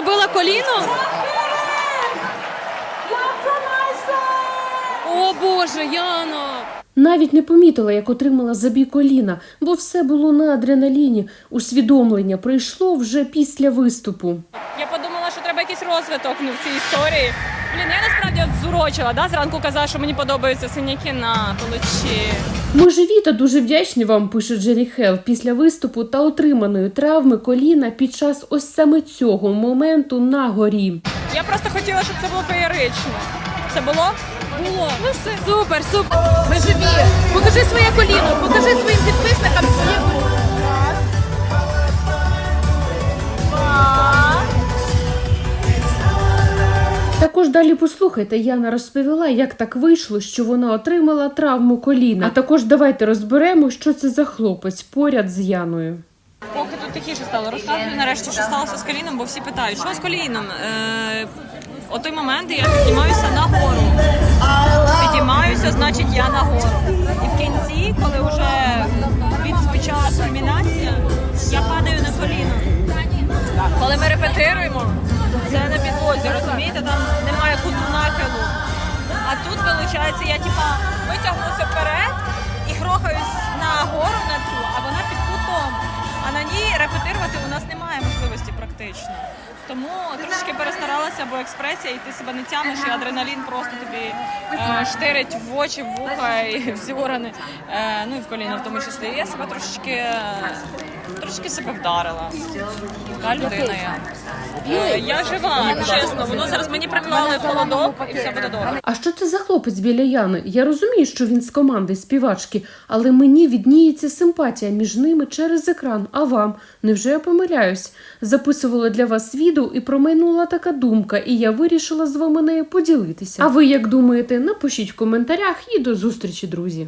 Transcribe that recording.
забила коліно? О Боже, Яна! Навіть не помітила, як отримала забій коліна, бо все було на адреналіні. Усвідомлення прийшло вже після виступу. Я подумала, що треба якийсь розвиток ну, в цій історії. Блін, я насправді от зурочила, да? зранку казала, що мені подобаються синяки на плечі. Ми живі та дуже вдячні вам, пише Джері Хелл, після виступу та отриманої травми коліна під час ось саме цього моменту на горі. Я просто хотіла, щоб це було феєрично. Це було? Було. Ну все. Супер, супер. Ми живі. Покажи Також далі послухайте, Яна розповіла, як так вийшло, що вона отримала травму коліна. А також давайте розберемо, що це за хлопець поряд з Яною. Поки тут тихіше стало, розказую нарешті, що сталося з коліном, бо всі питають, що з коліном? Е, о той момент я піднімаюся нагору. Піднімаюся, значить я нагору. І в кінці, коли вже відзвучала кульмінація, я падаю на коліно. Коли ми репетируємо, розумієте, там немає куту нахилу. А тут виходить, я типа витягнуся вперед і грохаюсь на гору на цю, а вона під кутом. А на ній немає можливості. Тому трошки перестаралася, бо експресія, і ти себе не тямиш, і адреналін просто тобі е, штирить в очі, в вуха і всі органи. Е, ну і в коліна в тому числі. І я себе трошечки, е, трошки себе вдарила. Така людина я. Е, я жива, чесно. Воно зараз мені приклали в холодок і все буде добре. А що це за хлопець біля Яни? Я розумію, що він з команди співачки, але мені відніється симпатія між ними через екран. А вам? Невже я помиляюсь? Записувала для вас відео і промайнула така думка, і я вирішила з вами нею поділитися. А ви як думаєте? Напишіть в коментарях і до зустрічі, друзі.